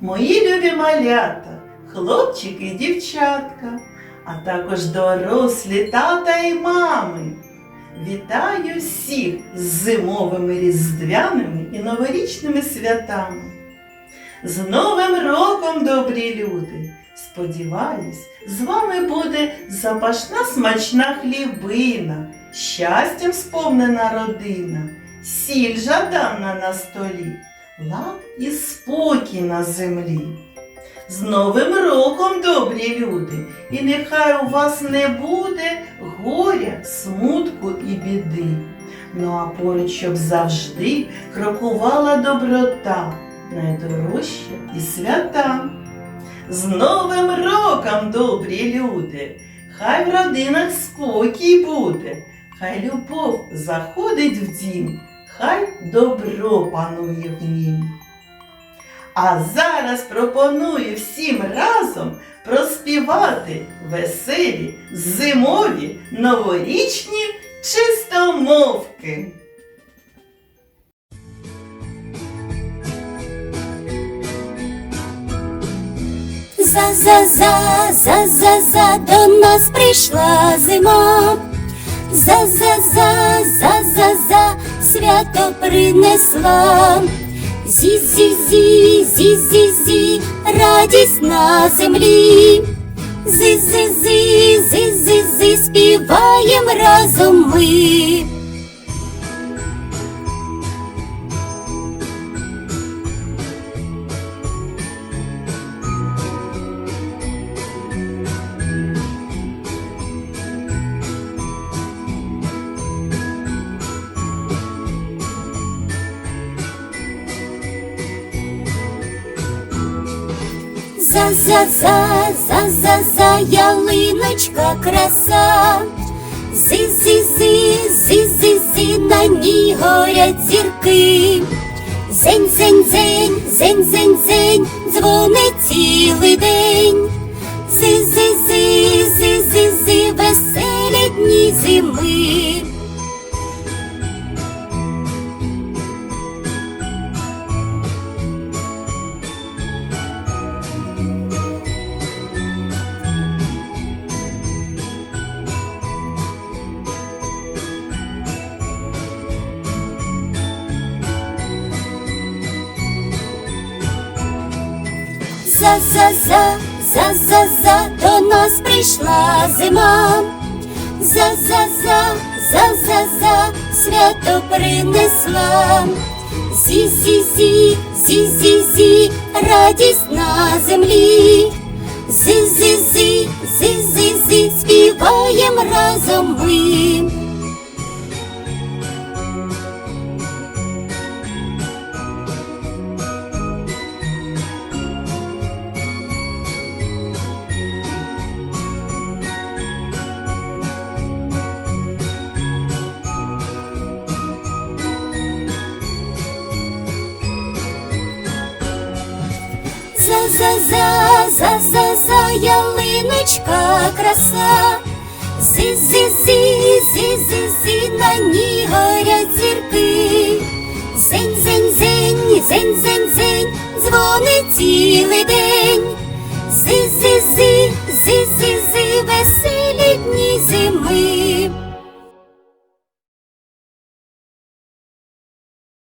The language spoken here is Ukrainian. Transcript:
мої любі малята, хлопчики і дівчатка, а також дорослі тата і мами. Вітаю всіх з зимовими різдвяними і новорічними святами. З Новим роком, добрі люди! Сподіваюсь, з вами буде запашна смачна хлібина, щастям сповнена родина, сіль жаданна на столі, лад і спокій на землі. З Новим роком, добрі люди, і нехай у вас не буде горя, смутку і біди. Ну а поруч, щоб завжди крокувала доброта, найдорожча і свята. З Новим роком, добрі люди! Хай в родинах спокій буде, хай любов заходить в дім, хай добро панує в нім. А зараз пропоную всім разом проспівати веселі, зимові, новорічні чистомовки. За-за-за, за-за-за, до нас прийшла зима. За-за-за, за-за-за, свято принесла. Зі-зі-зі, зі-зі-зі, радість на землі. Зи-зи-зи, зи-зи-зи, співаєм разом ми. За-за-за, за-за-за, ялиночка краса. Зи-зи-зи, зи-зи-зи, на ній горять зірки. Зень-зень-зень, зень-зень-зень, дзвонить цілий день. Зи-зи-зи, За-за-за, за-за-за, до нас прийшла зима. За-за-за, за-за-за, свято принесла. Зі-зі-зі, зі-зі-зі, радість на За-за-за, за-за-за, ялиночка краса. Зи-зи-зи, зи-зи-зи, на ній горять зірки. Зень-зень-зень, зень-зень-зень, дзвонить